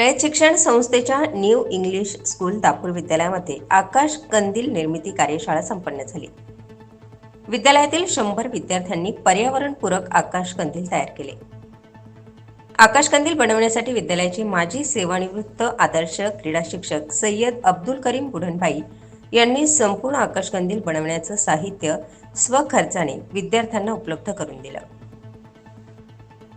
रयत शिक्षण संस्थेच्या new English school Dapur विद्यालयामध्ये आकाश कंदील निर्मिती कार्यशाळा संपन्न झाली. विद्यालयातील शंभर विद्यार्थ्यांनी पर्यावरणपूरक आकाश कंदील तयार केले. आकाश कंदील बनवण्यासाठी विद्यालयाचे माजी सेवानिवृत्त आदर्श क्रीडा शिक्षक सय्यद अब्दुल करीम बुढनभाई यांनी संपूर्ण आकाश कंदील बनवण्याचं साहित्य स्वखर्चाने विद्यार्थ्यांना उपलब्ध करून दिलं.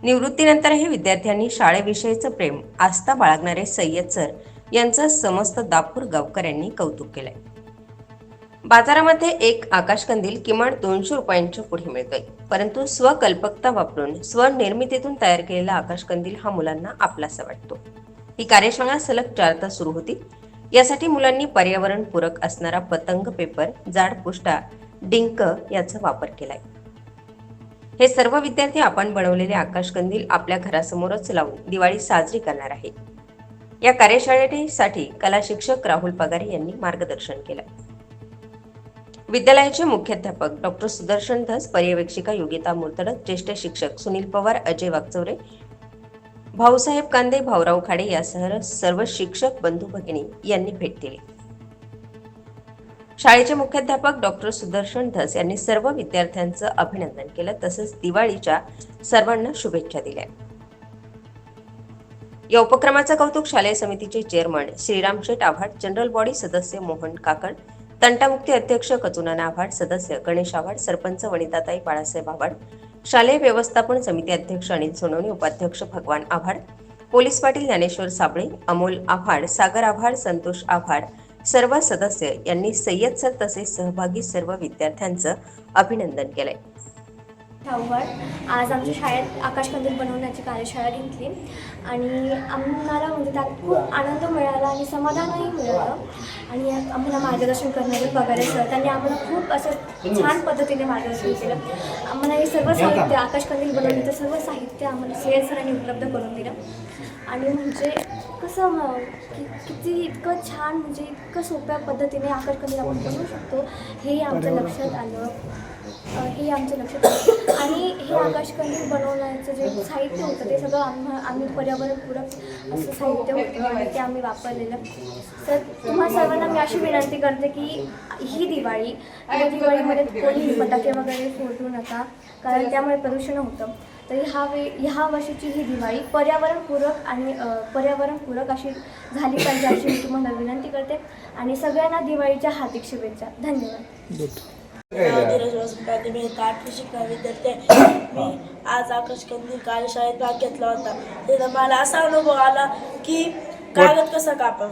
निवृत्तीनंतरही विद्यार्थ्यांनी शाळेविषयीचं प्रेम आस्था बाळगणारे सय्यद सर यांचं समस्त दापूर गावकऱ्यांनी कौतुक केलंय. बाजारामध्ये एक आकाशकंदील किमान दोनशे रुपयांच्या पुढे मिळतोय. परंतु स्वकल्पकता वापरून स्वनिर्मितीतून तयार केलेला आकाशकंदील हा मुलांना आपलासा वाटतो. ही कार्यशाळा सलग चार तास सुरू होती. यासाठी मुलांनी पर्यावरणपूरक असणारा पतंग पेपर जाड पुष्टा डिंक याचा वापर केलाय. हे सर्व विद्यार्थी आपण बनवलेले आकाशकंदील आपल्या घरासमोरच लावून दिवाळी साजरी करणार आहे. या कार्यशाळेसाठी कला शिक्षक राहुल पगारे यांनी मार्गदर्शन केलं. विद्यालयाचे मुख्याध्यापक डॉक्टर सुदर्शन धस पर्यवेक्षिका योगिता मुर्तडक ज्येष्ठ शिक्षक सुनील पवार अजय वागचौरे भाऊसाहेब कांदे भाऊराव खाडे यासह सर्व शिक्षक बंधू भगिनी यांनी भेट दिली. शाळेचे मुख्याध्यापक डॉक्टर सुदर्शन धस यांनी सर्व विद्यार्थ्यांचं अभिनंदन केलं तसंच दिवाळीच्या सर्वांना शुभेच्छा दिल्या. या उपक्रमाचं कौतुक शालेय समितीचे chairman Shriram Sheth Awhad general body सदस्य मोहन काकड तंटामुक्ती अध्यक्ष कचुनाना आव्हाड सदस्य गणेश आव्हाड सरपंच वनिताताई बाळासाहेब आव्हाड शालेय व्यवस्थापन समिती अध्यक्ष अनिल सोनवणे उपाध्यक्ष भगवान आव्हाड पोलीस पाटील ज्ञानेश्वर साबळे अमोल आव्हाड सागर आव्हाड संतोष आव्हाड सर्व सदस्य यांनी सय्यद सर तसेच सहभागी सर्व विद्यार्थ्यांचं अभिनंदन केलंय. आव्हाड आज आमच्या शाळेत आकाशकंदील बनवण्याची कार्यशाळा घेतली. आणि आम्हाला म्हणजे त्यात खूप आनंद मिळाला आणि समाधानही मिळालं. आणि आम्हाला मार्गदर्शन करणारे पगारे सर त्यांनी आम्हाला खूप असं छान पद्धतीने मार्गदर्शन केलं. आम्हाला हे सर्व साहित्य आकाशकंदील बनवण्याचं सर्व साहित्य आम्हाला श्रेय सरांनी उपलब्ध करून दिलं. आणि म्हणजे कसं किती इतकं छान म्हणजे इतकं सोप्या पद्धतीने आकर्षण आपण बनवू शकतो हेही आमच्या लक्षात आलं. हे आमच्या लक्षात आलं. आणि हे आकाशकंदील बनवण्याचं जे साहित्य होतं ते सगळं आम्हा आम्ही पर्यावरणपूरक असं साहित्य होतं ते आम्ही वापरलेलं. तर तुम्हा सर्वांना मी अशी विनंती करते की ही दिवाळी या दिवाळीमध्ये कोणी फटाके वगैरे फोडू नका कारण त्यामुळे प्रदूषण होतं. तर ह्या वे ह्या वर्षीची ही दिवाळी पर्यावरणपूरक आणि पर्यावरणपूरक अशी झाली पाहिजे अशी मी तुम्हाला विनंती करते. आणि सगळ्यांना दिवाळीच्या हार्दिक शुभेच्छा. धन्यवाद. धीरज मी एक आठवी शिकणारा विद्यार्थी आहे. मी आज आकाश कंदील कार्यशाळेत भाग घेतला होता. तिथं मला असा अनुभव आला की कागद कसं कापावं?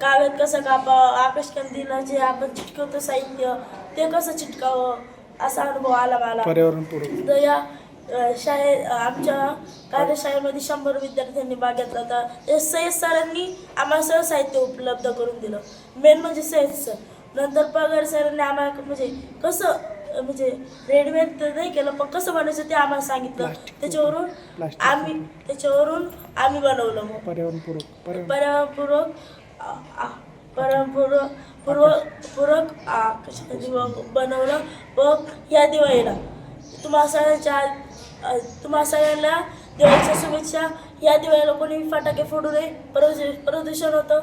कागद कसं कापावं? आकाश कंदीला जे आपण चिटकवतो साहित्य ते कसं चिटकावं? असा अनुभव आला मला. पर्यावरणपूरक. तर या अ, शाळे आमच्या कार्यशाळेमध्ये शंभर विद्यार्थ्यांनी भाग घेतला होता ते सय्यद सरांनी आम्हाला सगळं साहित्य उपलब्ध करून दिलं मेन म्हणजे सय्यद सर नंतर पगार सरांनी आम्हाला म्हणजे कसं म्हणजे रेडीमेड तर नाही केलं पण कसं बनायचं ते आम्हाला सांगितलं त्याच्यावरून आम्ही त्याच्यावरून आम्ही बनवलं मग पर्यावरणपूरक पर्यावरण पर्यावरणपूरक आ- आ- पर्यावरणपूरक पूर्वक पूरक बनवलं व या दिवाळीला तुम्हा सगळ्यांच्या तुम्हा सगळ्यांना दिवाळीच्या शुभेच्छा. या दिवाळीला कोणी फटाके फोडू नये. प्रदूषण प्रदूषण होतं.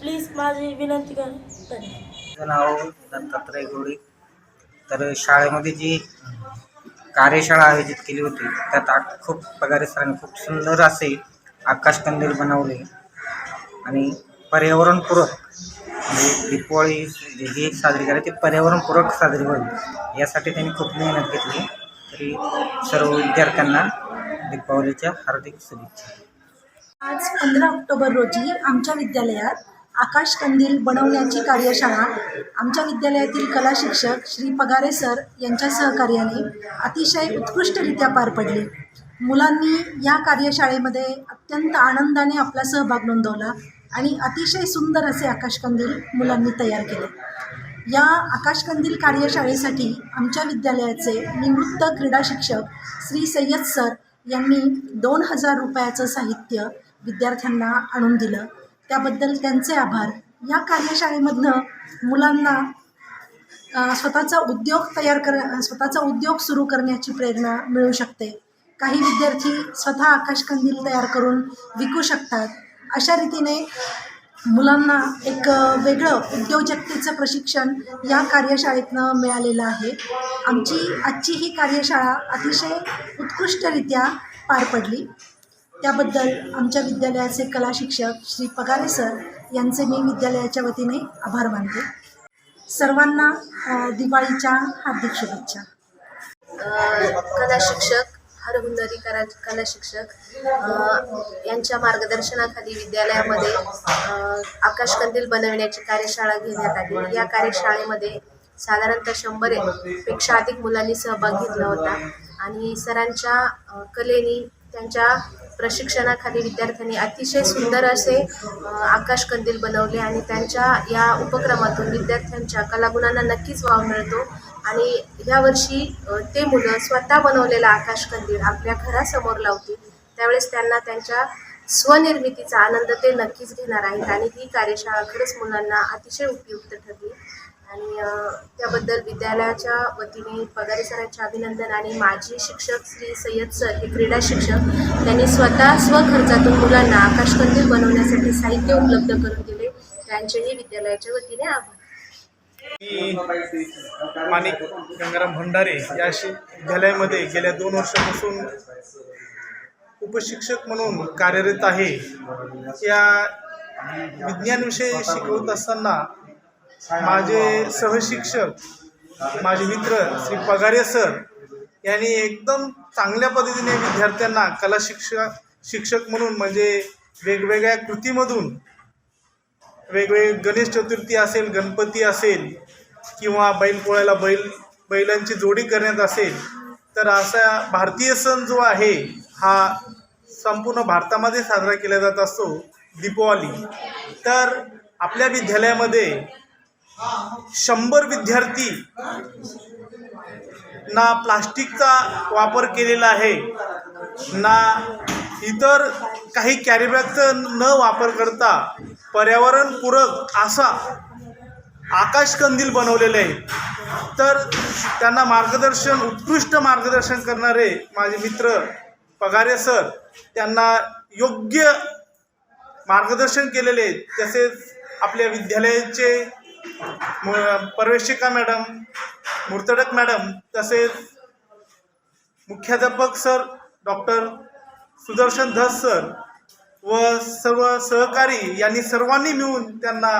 प्लीज माझी विनंती कर. धन्यवाद. नाव दत्तात्रय गोडे. तर शाळेमध्ये जी कार्यशाळा आयोजित केली होती त्यात आ- खूप पगारे सरांनी खूप सुंदर असे आकाशकंदील बनवले. आणि पर्यावरणपूरक म्हणजे दीपावळी जे जी साजरी करायची ती पर्यावरणपूरक साजरी व्हावी यासाठी त्यांनी खूप मेहनत घेतली. तरी सर्व विद्यार्थ्यांना दीपावलीच्या हार्दिक शुभेच्छा. आज पंधरा ऑक्टोबर रोजी आमच्या विद्यालयात आकाश कंदील बनवण्याची कार्यशाळा आमच्या विद्यालयातील कला शिक्षक श्री पगारे सर यांच्या सहकार्याने अतिशय उत्कृष्टरित्या पार पडली. मुलांनी या कार्यशाळेमध्ये अत्यंत आनंदाने आपला सहभाग नोंदवला आणि अतिशय सुंदर असे आकाशकंदील मुलांनी तयार केले. या आकाशकंदील कार्यशाळेसाठी आमच्या विद्यालयाचे निवृत्त क्रीडा शिक्षक श्री सय्यद सर यांनी दोन हजार रुपयाचं साहित्य विद्यार्थ्यांना आणून दिलं. त्याबद्दल त्यांचे आभार. या कार्यशाळेमधनं मुलांना स्वतःचा उद्योग तयार कर स्वतःचा उद्योग सुरू करण्याची प्रेरणा मिळू शकते. काही विद्यार्थी स्वतः आकाशकंदील तयार करून विकू शकतात. अशा रीतीने मुलांना एक वेगळं उद्योजकतेचं प्रशिक्षण या कार्यशाळेतनं मिळालेलं आहे. आमची आजची ही कार्यशाळा अतिशय उत्कृष्टरित्या पार पडली. त्याबद्दल आमच्या विद्यालयाचे कला शिक्षक श्री पगारे सर यांचे मी विद्यालयाच्या वतीने आभार मानते. सर्वांना दिवाळीच्या हार्दिक शुभेच्छा. कला शिक्षक हरहुंदरी करा कला शिक्षक यांच्या मार्गदर्शनाखाली विद्यालयामध्ये आकाशकंदील बनविण्याची कार्यशाळा घेण्यात आली. या कार्यशाळेमध्ये साधारणतः शंभरपेक्षा अधिक मुलांनी सहभाग घेतला होता. आणि सरांच्या कलेनी त्यांच्या प्रशिक्षणाखाली विद्यार्थ्यांनी अतिशय सुंदर असे आकाशकंदील बनवले आणि त्यांच्या या उपक्रमातून विद्यार्थ्यांच्या कलागुणांना नक्कीच वाव मिळतो. आणि यावर्षी ते मुलं स्वतः बनवलेला आकाशकंदील आपल्या घरासमोर लावतील. त्यावेळेस त्यांना त्यांच्या स्वनिर्मितीचा आनंद ते नक्कीच घेणार आहेत आणि ही कार्यशाळा खरंच मुलांना अतिशय उपयुक्त ठरली. आणि त्याबद्दल विद्यालयाच्या वतीने पगारे सरांचे अभिनंदन आणि माजी शिक्षक श्री सय्यद सर हे क्रीडा शिक्षक त्यांनी स्वतः स्वखर्चातून मुलांना आकाशकंदील बनवण्यासाठी साहित्य उपलब्ध करून दिले. त्यांचेही विद्यालयाच्या वतीने आभार. मी माणिक गंगाराम भंडारे या शि विद्यालयामध्ये गेल्या दोन वर्षापासून उपशिक्षक म्हणून कार्यरत आहे. या विज्ञान विषय शिकवत असताना माझे सहशिक्षक माझे मित्र श्री पगारे सर यांनी एकदम चांगल्या पद्धतीने विद्यार्थ्यांना कला शिक्षक शिक्षक म्हणून म्हणजे वेगवेगळ्या कृतीमधून वेगवेगळे गणेश चतुर्थी असेल गणपती असेल किंवा बैलपोळ्याला बैल बैलांची जोडी करण्यात असेल तर असा भारतीय सण जो आहे हा संपूर्ण भारतामध्ये साजरा केला जात असतो दीपावली. तर आपल्या विद्यालयामध्ये शंभर विद्यार्थी ना प्लास्टिकचा वापर केलेला आहे ना इतर काही कॅरीबॅगचं न वापर करता पर्यावरणपूरक असा आकाशकंदील बनवलेले आहे. तर त्यांना मार्गदर्शन उत्कृष्ट मार्गदर्शन करणारे माझे मित्र पगारे सर त्यांना योग्य मार्गदर्शन केलेले तसेच आपल्या विद्यालयाचे प्रवेशिका मॅडम मुर्तडक मॅडम तसेच मुख्याध्यापक sir doctor Sudarshan Dhas sir व सर्व सहकारी यांनी सर्वांनी मिळून त्यांना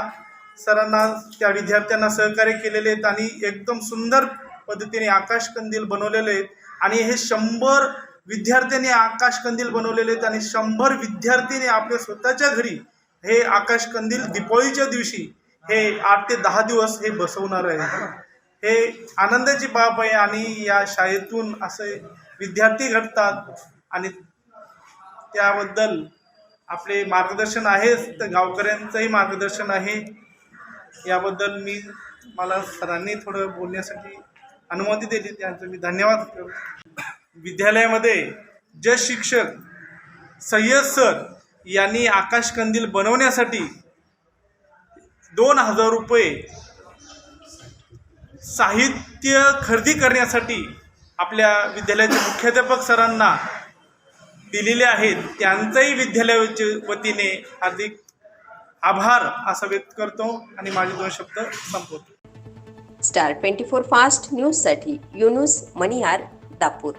सरांना त्या विद्यार्थ्यांना सहकार्य केलेले आहेत आणि एकदम सुंदर पद्धतीने आकाशकंदील बनवलेले आहेत. आणि हे शंभर विद्यार्थ्यांनी आकाशकंदील बनवलेले आहेत आणि शंभर विद्यार्थीने आपल्या स्वतःच्या घरी हे आकाशकंदील दिपाळीच्या दिवशी हे आठ ते दहा दिवस हे बसवणार आहे हे आनंदाची बाब आहे आणि या शाळेतून असे विद्यार्थी घडतात आणि त्याबद्दल आपले मार्गदर्शन आहेच तर गावकऱ्यांचंही मार्गदर्शन आहे याबद्दल मी मला सरांनी थोडं बोलण्यासाठी अनुमती दिली त्यांचं मी धन्यवाद करतो. विद्यालयामध्ये जे शिक्षक सय्यद सर यांनी आकाशकंदील बनवण्यासाठी दोन हजार रुपये साहित्य खरेदी करण्यासाठी आपल्या विद्यालयाचे मुख्याध्यापक सरांना दिलेले आहेत. त्यांचंही विद्यालयाच्या वतीने हार्दिक आभार असा व्यक्त करतो आणि माझे दोन शब्द संपवतो. स्टार ट्वेंटी फोर फास्ट न्यूजसाठी युनुस मनियार दापूर.